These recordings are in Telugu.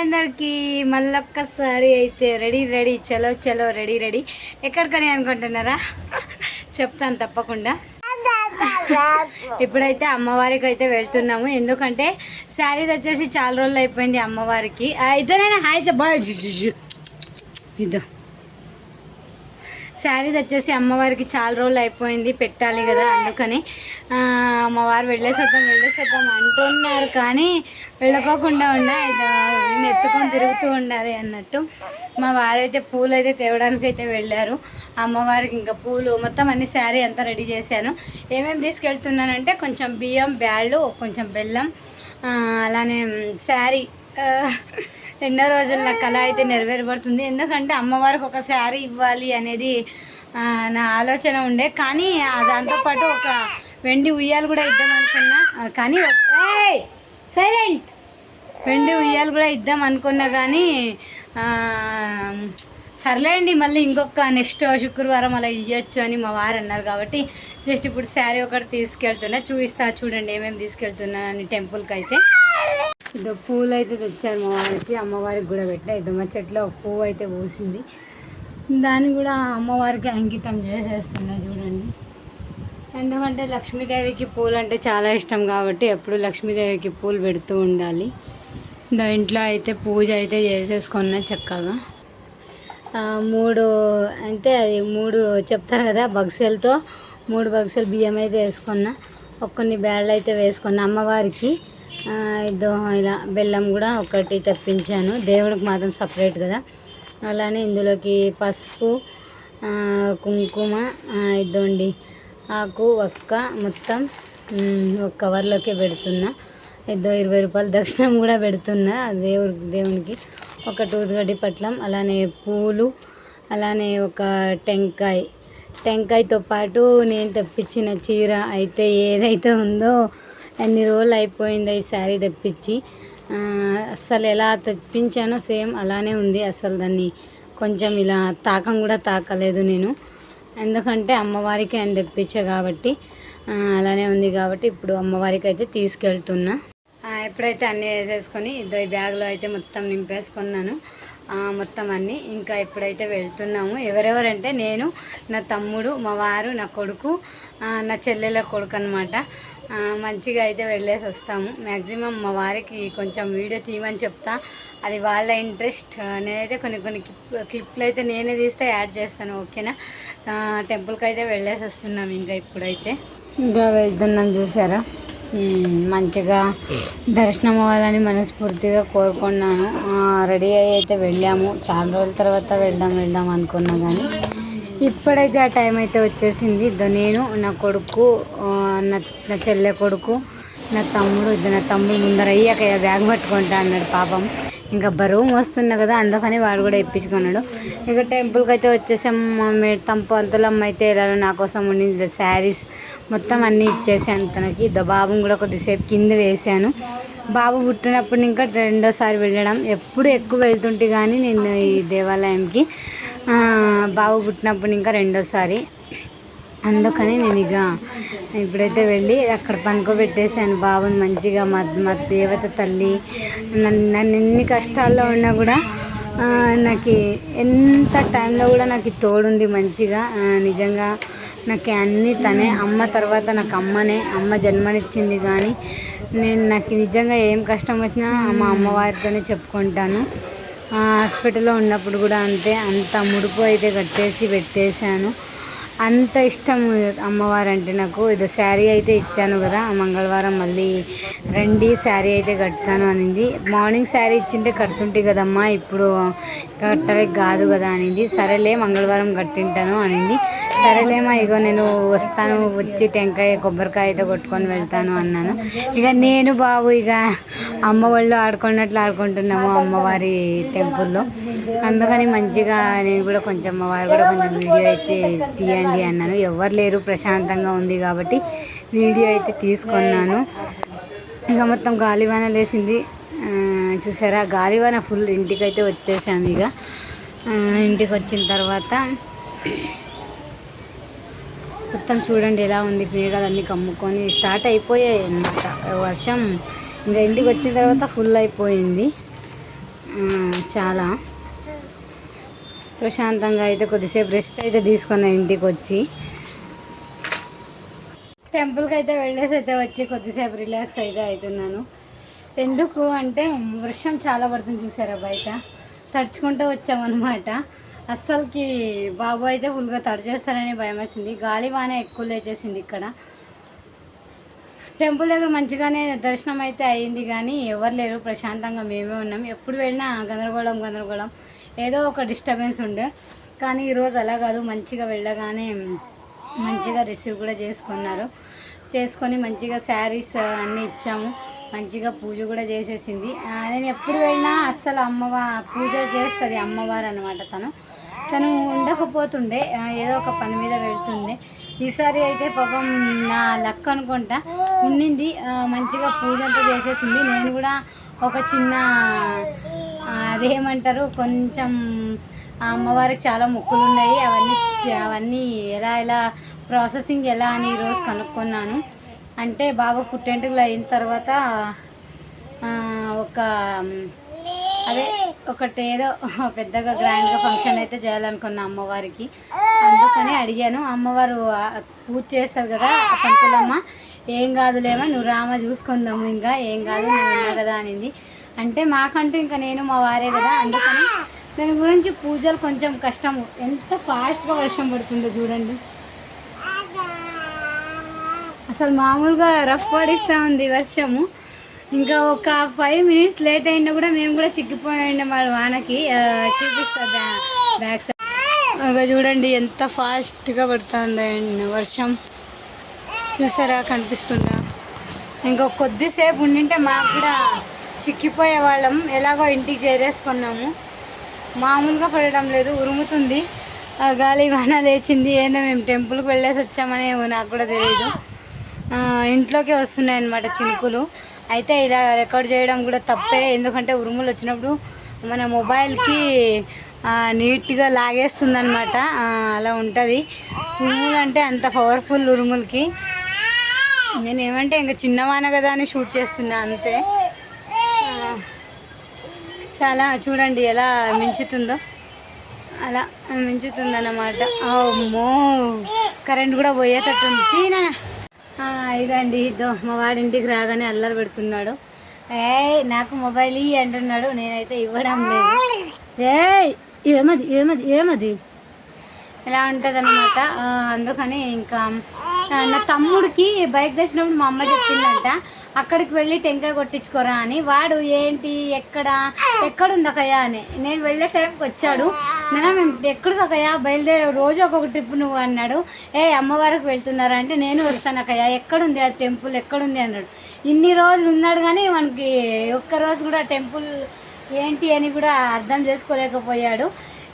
అందరికీ మళ్ళొక్కసారి అయితే రెడీ రెడీ చలో చలో రెడీ రెడీ. ఎక్కడికని అనుకుంటున్నారా? చెప్తాను తప్పకుండా. ఇప్పుడైతే అమ్మవారికి అయితే వెళ్తున్నాము. ఎందుకంటే శారీ వచ్చేసి చాలా రోజులు అయిపోయింది అమ్మవారికి. ఇద్దరైనా హాయ్ చెప్ప. ఇద్దో శారీ వచ్చేసి అమ్మవారికి చాలా రోజులు అయిపోయింది పెట్టాలి కదా అందుకని. అమ్మవారు వెళ్ళేసేద్దాం వెళ్ళేసేద్దాం అంటున్నారు కానీ వెళ్ళకోకుండా ఉండ ఇది ఎత్తుకొని తిరుగుతూ ఉండాలి అన్నట్టు. మా వారైతే పూలు అయితే తేవడానికి అయితే వెళ్ళారు. అమ్మవారికి ఇంకా పూలు మొత్తం అన్ని శారీ అంతా రెడీ చేశాను. ఏమేమి తీసుకెళ్తున్నానంటే కొంచెం బియ్యం బ్యాళ్ళు కొంచెం బెల్లం అలానే శారీ. ఎన్నో రోజులు నా కళ అయితే నెరవేరబడుతుంది. ఎందుకంటే అమ్మవారికి ఒక శారీ ఇవ్వాలి అనేది నా ఆలోచన ఉండే. కానీ దాంతోపాటు ఒక వెండి ఉయ్యాలు కూడా ఇద్దాం అనుకున్నా. కానీ సైలెంట్. వెండి ఉయ్యాలు కూడా ఇద్దాం అనుకున్నా కానీ సర్లేండి మళ్ళీ ఇంకొక నెక్స్ట్ శుక్రవారం అలా ఇవ్వచ్చు అని మా వారు అన్నారు కాబట్టి జస్ట్ ఇప్పుడు శారీ ఒకటి తీసుకెళ్తున్నా. చూపిస్తా చూడండి ఏమేమి తీసుకెళ్తున్నా అని టెంపుల్కి అయితే. ఇదో పూలు అయితే తెచ్చాను మా వారికి అమ్మవారికి కూడా పెట్టా. ఇదో మా చెట్లో ఒక పువ్వు అయితే పూసింది. దాన్ని కూడా అమ్మవారికి అంకితం చేసేస్తున్నా చూడండి. ఎందుకంటే లక్ష్మీదేవికి పూలు అంటే చాలా ఇష్టం కాబట్టి ఎప్పుడు లక్ష్మీదేవికి పూలు పెడుతూ ఉండాలి. దా ఇంట్లో అయితే పూజ అయితే చేసేసుకున్నా చక్కగా. మూడు అంటే అది మూడు చెప్తారు కదా బక్సెలతో మూడు బక్సెలు బియ్యం అయితే వేసుకున్నా. ఒక కొన్ని బ్యాళ్ళు అయితే వేసుకున్నా అమ్మవారికి. దోహం ఇలా బెల్లం కూడా ఒకటి తెప్పించాను. దేవుడికి మాత్రం సపరేట్ కదా. అలానే ఇందులోకి పసుపు కుంకుమ ఇదండి. ఆకు ఒక్క మొత్తం ఒక కవర్లోకి పెడుతున్నా. ఇద్దో ఇరవై రూపాయలు దక్షిణం కూడా పెడుతున్నా దేవుడి దేవునికి. ఒక టూత్గడ్డి పట్లం అలానే పూలు అలానే ఒక టెంకాయ. టెంకాయతో పాటు నేను తెప్పించిన చీర అయితే ఏదైతే ఉందో ఎన్ని రోజులు అయిపోయిందో ఈ శారీ తెప్పించి. అస్సలు ఎలా తెప్పించానో సేమ్ అలానే ఉంది అసలు దాన్ని కొంచెం ఇలా తాకం కూడా తాకలేదు నేను. ఎందుకంటే అమ్మవారికి ఆయన తెప్పించా కాబట్టి అలానే ఉంది కాబట్టి ఇప్పుడు అమ్మవారికి అయితే తీసుకెళ్తున్నా. ఎప్పుడైతే అన్నీ వేసేసుకొని ఇద్దరు బ్యాగ్లో అయితే మొత్తం నింపేసుకున్నాను. మొత్తం అన్నీ. ఇంకా ఇప్పుడైతే వెళ్తున్నాము ఎవరెవరంటే నేను నా తమ్ముడు మా వారు నా కొడుకు నా చెల్లెల కొడుకు అనమాట మంచిగా అయితే వెళ్ళేసి వస్తాము. మ్యాక్సిమం మా వారికి కొంచెం వీడియో తీయమని చెప్తా. అది వాళ్ళ ఇంట్రెస్ట్. నేనైతే కొన్ని కొన్ని క్లిప్ క్లిప్లు అయితే నేనే తీస్తే యాడ్ చేస్తాను ఓకేనా? టెంపుల్కి అయితే వెళ్ళేసి వస్తున్నాం ఇంకా ఇప్పుడైతే. ఇంకా వెళ్తున్నాం చూసారా మంచిగా దర్శనం అవ్వాలని మనస్ఫూర్తిగా కోరుకున్నాను. రెడీ అయ్యి అయితే వెళ్ళాము. చాలా రోజుల తర్వాత వెళ్దాం వెళ్దాం అనుకున్నా కానీ ఇప్పుడైతే ఆ టైం అయితే వచ్చేసింది. ఇద్దరు నేను నా కొడుకు నా నా చెల్లె కొడుకు నా తమ్ముడు ఇద్దరు నా తమ్ముడు ముందర అయ్యాక బ్యాగ్ పట్టుకుంటా అన్నాడు పాపం. ఇంకా బరువు మోస్తున్నా కదా అందుకని వాడు కూడా ఇప్పించుకున్నాడు. ఇక టెంపుల్కి అయితే వచ్చేసాం మమ్మీ మే తంపు అంతలమ్మ అయితే ఇలా నా కోసం ఉండింది శారీస్. మొత్తం అన్నీ ఇచ్చేసాను తనకి. ఇద్దో బాబుని కూడా కొద్దిసేపు కింద వేసాను బాబు పుట్టినప్పుడు ఇంకా రెండోసారి వెళ్ళడం. ఎప్పుడు ఎక్కువ వెళ్తుంటే కానీ నేను ఈ దేవాలయంకి బాబు పుట్టినప్పుడు ఇంకా రెండోసారి. అందుకని నేను ఇక ఇప్పుడైతే వెళ్ళి అక్కడ పనుకోబెట్టేశాను. బాబుని మంచిగా మా మా దేవత తల్లి నన్ను నన్ను ఎన్ని కష్టాల్లో ఉన్నా కూడా నాకు ఎంత టైంలో కూడా నాకు తోడుంది మంచిగా. నిజంగా నాకు అన్నీ తనే అమ్మ తర్వాత నాకు అమ్మనే అమ్మ జన్మనిచ్చింది కానీ నేను నాకు నిజంగా ఏం కష్టం వచ్చినా మా అమ్మవారితోనే చెప్పుకుంటాను. హాస్పిటల్లో ఉన్నప్పుడు కూడా అంతే అంత ముడుపు అయితే కట్టేసి పెట్టేశాను. అంత ఇష్టం అమ్మవారు అంటే నాకు. ఇది శారీ అయితే ఇచ్చాను కదా మంగళవారం మళ్ళీ రండి శారీ అయితే కడతాను అనింది. మార్నింగ్ శారీ ఇచ్చింటే కడుతుంటే కదమ్మా ఇప్పుడు కట్టవే కాదు కదా అనింది. సరేలే మంగళవారం కట్టింటాను అనింది. సరేలేమా ఇగో నేను వస్తాను వచ్చి టెంకాయ కొబ్బరికాయ అయితే కొట్టుకొని వెళ్తాను అన్నాను. ఇక నేను బాబు ఇక అమ్మ వాళ్ళు ఆడుకున్నట్లు ఆడుకుంటున్నాము అమ్మవారి టెంపుల్లో. అందుకని మంచిగా నేను కూడా కొంచెం అమ్మవారు కూడా కొంచెం వీడియో అయితే తీయండి అన్నాను. ఎవరు లేరు ప్రశాంతంగా ఉంది కాబట్టి వీడియో అయితే తీసుకున్నాను. ఇంకా మొత్తం గాలివాన లేసింది. చూసారా? గాలివాన ఫుల్ ఇంటికైతే వచ్చేసాము ఇక. ఇంటికి వచ్చిన తర్వాత మొత్తం చూడండి ఎలా ఉంది. మేఘాలన్నీ కమ్ముకొని స్టార్ట్ అయిపోయాయి అన్నమాట. వర్షం ఇంకా ఇంటికి వచ్చిన తర్వాత ఫుల్ అయిపోయింది. చాలా. ప్రశాంతంగా అయితే కొద్దిసేపు రెస్ట్ అయితే తీసుకున్నా ఇంటికి వచ్చి. టెంపుల్కి అయితే వెళ్ళేసి అయితే వచ్చి కొద్దిసేపు రిలాక్స్ అయితే అవుతున్నాను. ఎందుకు అంటే వర్షం చాలా పడుతుంది చూసారా బయట. తడుచుకుంటూ వచ్చామన్నమాట. అస్సలకి బాబు అయితే ఫుల్గా తడిచేస్తారని భయం వేసింది. గాలి వాన ఎక్కువ లేచేసింది ఇక్కడ. టెంపుల్ దగ్గర మంచిగానే దర్శనం అయితే అయింది కానీ ఎవరు లేరు. ప్రశాంతంగా మేమే ఉన్నాం. ఎప్పుడు వెళ్ళినా గందరగోళం గందరగోళం. ఏదో ఒక డిస్టర్బెన్స్ ఉండే. కానీ ఈరోజు అలా కాదు. మంచిగా వెళ్ళగానే మంచిగా రిసీవ్ కూడా చేసుకున్నారు. చేసుకొని మంచిగా శారీస్ అన్నీ ఇచ్చాము. మంచిగా పూజ కూడా చేసేసింది. నేను ఎప్పుడు వెళ్ళినా అస్సలు అమ్మవారు పూజ చేస్తుంది అమ్మవారు అనమాట తను. తను ఉండకపోతుండే ఏదో ఒక పని మీద వెళ్తుండే. ఈసారి అయితే పాపం నా లక్ అనుకుంటా ఉండింది మంచిగా పూజంతా చేసేసింది. నేను కూడా ఒక చిన్న అదేమంటారు కొంచెం అమ్మవారికి చాలా మొక్కులు ఉన్నాయి అవన్నీ అవన్నీ ఎలా ఎలా ప్రాసెసింగ్ ఎలా అని ఈరోజు కనుక్కున్నాను. అంటే బాబు పుట్టెంటుకులు అయిన తర్వాత ఒక అదే ఒకటి ఏదో పెద్దగా గ్రాండ్గా ఫంక్షన్ అయితే చేయాలనుకున్నా అమ్మవారికి. అందుకని అడిగాను. అమ్మవారు పూజ చేస్తారు కదా పంతులమ్మ ఏం కాదులేమో నువ్వు రామ చూసుకుందాము ఇంకా ఏం కాదు నువ్వు కదా అనింది. అంటే మాకంటూ ఇంకా నేను మా వారే కదా అందుకని దాని గురించి పూజలు కొంచెం కష్టము ఎంత ఫాస్ట్గా వర్షం పడుతుందో చూడండి. అసలు మామూలుగా రఫ్ పడిస్తూ ఉంది వర్షము. ఇంకా ఒక ఫైవ్ మినిట్స్ లేట్ అయినా కూడా మేము కూడా చిక్కిపోయాం వాళ్ళ వానకి చూపిస్తా బ్యాక్ సైడ్ చూడండి ఎంత ఫాస్ట్గా పడుతుంది వర్షం. చూసారా కనిపిస్తుందా? ఇంకా కొద్దిసేపు ఉండింటే మాకు కూడా చిక్కిపోయే వాళ్ళం. ఎలాగో ఇంటికి చేరేసుకున్నాము. మామూలుగా పడడం లేదు ఉరుముతుంది. ఆ గాలి వాన లేచింది. ఏందో మేము టెంపుల్కి వెళ్ళేసి వచ్చామని నాకు కూడా తెలియదు ఇంట్లోకే వస్తున్నాయి అన్నమాట చినుకులు. అయితే ఇలా రికార్డ్ చేయడం కూడా తప్పే. ఎందుకంటే ఉరుములు వచ్చినప్పుడు మన మొబైల్కి నీట్గా లాగేస్తుంది అనమాట అలా ఉంటుంది. ఉరుములు అంటే అంత పవర్ఫుల్ ఉరుములకి. నేను ఏమంటే ఇంకా చిన్నవాన కదా అని షూట్ చేస్తున్నా అంతే. చాలా చూడండి ఎలా మించుతుందో. అలా మించుతుందన్నమాట. అమ్మో! కరెంట్ కూడా పోయేటట్టుంది. తీనా ఇదండి ఇదో మా వాడి ఇంటికి రాగానే అల్లరి పెడుతున్నాడు. ఏ నాకు మొబైల్ ఇ అంటున్నాడు నేనైతే ఇవ్వడం లేదు. ఏ ఏమది ఏమది ఏమది? ఇలా ఉంటుంది అనమాట అందుకని ఇంకా నా తమ్ముడికి బైక్ తెచ్చినప్పుడు మా అమ్మ చెప్పిందంట అక్కడికి వెళ్ళి టెంకాయ కొట్టించుకోరా అని. వాడు ఏంటి? ఎక్కడ? ఎక్కడుంది అక్కయ్య? అని. నేను వెళ్ళే టైంకి వచ్చాడు. నేను మేము ఎక్కడికి అక్కయ్య బయలుదేరే రోజు ఒక్కొక్క ట్రిప్ నువ్వు అన్నాడు. ఏ అమ్మవారికి వెళ్తున్నారా అంటే నేను వస్తాను అక్కయ్య. ఎక్కడుంది ఆ టెంపుల్? ఎక్కడుంది అన్నాడు. ఇన్ని రోజులు ఉన్నాడు కానీ మనకి ఒక్క రోజు కూడా టెంపుల్ ఏంటి అని కూడా అర్థం చేసుకోలేకపోయాడు.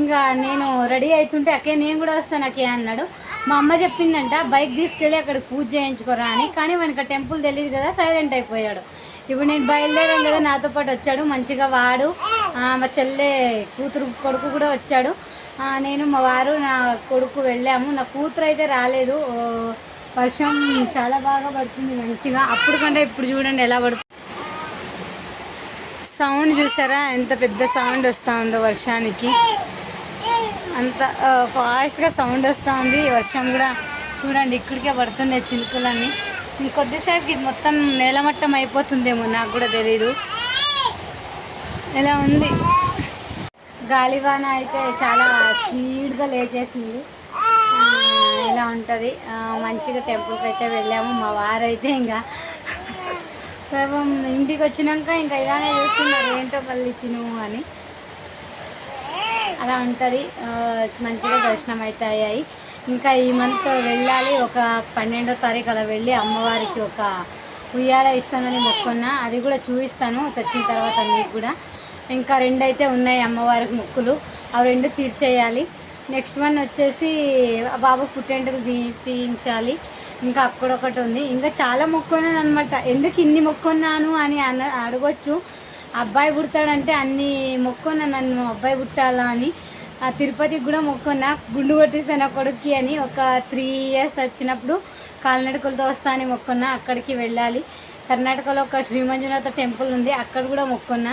ఇంకా నేను రెడీ అవుతుంటే అక్కే నేను కూడా వస్తాను అక్కే అన్నాడు. మా అమ్మ చెప్పిందంట బైక్ తీసుకెళ్ళి అక్కడ పూజ చేయించుకోరా అని. కానీ మనకి ఆ టెంపుల్ తెలియదు కదా సైలెంట్ అయిపోయాడు. ఇప్పుడు నేను బయలుదేరాను కదా నాతో పాటు వచ్చాడు మంచిగా వాడు. మా చెల్లె కూతురు కొడుకు కూడా వచ్చాడు. నేను మా వారు నా కొడుకు వెళ్ళాము. నా కూతురు అయితే రాలేదు. వర్షం చాలా బాగా పడుతుంది మంచిగా. అప్పుడు కంటే ఇప్పుడు చూడండి ఎలా పడుతుంది. సౌండ్ చూసారా? ఎంత పెద్ద సౌండ్ వస్తూ ఉందో వర్షానికి. అంత ఫాస్ట్గా సౌండ్ వస్తూ ఉంది. వర్షం కూడా చూడండి ఇక్కడికే పడుతుంది చినుకులన్నీ. కొద్దిసేపు ఇది మొత్తం నేలమట్టం అయిపోతుందేమో నాకు కూడా తెలీదు. ఇలా ఉంది? గాలివాన అయితే చాలా స్పీడ్గా లేచేసింది. ఇలా ఉంటుంది? మంచిగా టెంపుల్కి అయితే వెళ్ళాము. మా వారైతే ఇంకా పాపం ఇంటికి వచ్చినాక ఇంకా ఇలానే చూస్తున్నారు ఏంటో మళ్ళీ తిను అని. అలా ఉంటుంది. మంచిగా దర్శనం అయితే అయ్యాయి. ఇంకా ఈ మంత్ వెళ్ళాలి ఒక పన్నెండో తారీఖు అలా వెళ్ళి అమ్మవారికి ఒక ఉయ్యాల ఇస్తానని మొక్కున్నా. అది కూడా చూపిస్తాను తెచ్చిన తర్వాత మీకు కూడా. ఇంకా రెండు అయితే ఉన్నాయి అమ్మవారికి మొక్కులు. అవి రెండు తీర్చేయాలి. నెక్స్ట్ వన్ వచ్చేసి బాబు పుట్టేంటకు తీయించాలి. ఇంకా అక్కడ ఒకటి ఉంది. ఇంకా చాలా మొక్కున్నాను అనమాట ఎందుకు ఇన్ని మొక్కున్నాను అని అన అడగొచ్చు. అబ్బాయి పుడతాడంటే అన్ని మొక్కున్నా నన్ను అబ్బాయి పుట్టాలా అని. ఆ తిరుపతికి కూడా మొక్కున్నా గుండు కొట్టేసాను ఆ కొడుక్కి అని ఒక త్రీ ఇయర్స్ వచ్చినప్పుడు కాలినడకలతో వస్తా అని మొక్కున్నా అక్కడికి వెళ్ళాలి. కర్ణాటకలో ఒక శ్రీ మంజునాథ టెంపుల్ ఉంది అక్కడ కూడా మొక్కున్నా.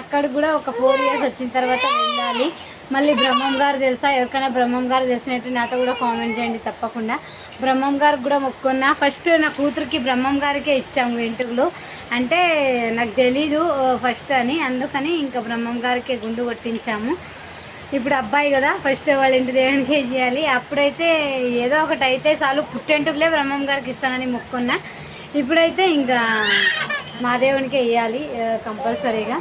అక్కడ కూడా ఒక ఫోర్ ఇయర్స్ వచ్చిన తర్వాత వెళ్ళాలి. మళ్ళీ బ్రహ్మం గారు తెలుసా? ఎవరికైనా బ్రహ్మం గారు తెలిసినట్టు నాతో కూడా కామెంట్ చేయండి తప్పకుండా. బ్రహ్మం గారికి కూడా మొక్కున్నా. ఫస్ట్ నా కూతురికి బ్రహ్మం గారికే ఇచ్చాము వెంట్రుకలు. అంటే నాకు తెలీదు uh, ఫస్ట్ అని. అందుకని ఇంకా బ్రహ్మం గారికి గుండు కొట్టించాము. ఇప్పుడు అబ్బాయి కదా ఫస్ట్ వాళ్ళ ఇంటి దేవునికి చేయాలి. అప్పుడైతే ఏదో ఒకటి అయితే చాలు. పుట్టెంటుకులే బ్రహ్మం గారికి ఇస్తానని మొక్కున్నా. ఇప్పుడైతే ఇంకా మా దేవునికే వేయాలి కంపల్సరీగా.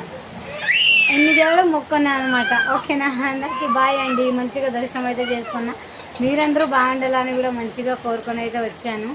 ఎన్ని దేవుడు మొక్కున్నా అనమాట. ఓకేనా? అందరికీ బాయ్ అండి. మంచిగా దర్శనం అయితే చేసుకున్నా. మీరందరూ బాగుండాలని కూడా మంచిగా కోరుకొని అయితే వచ్చాను.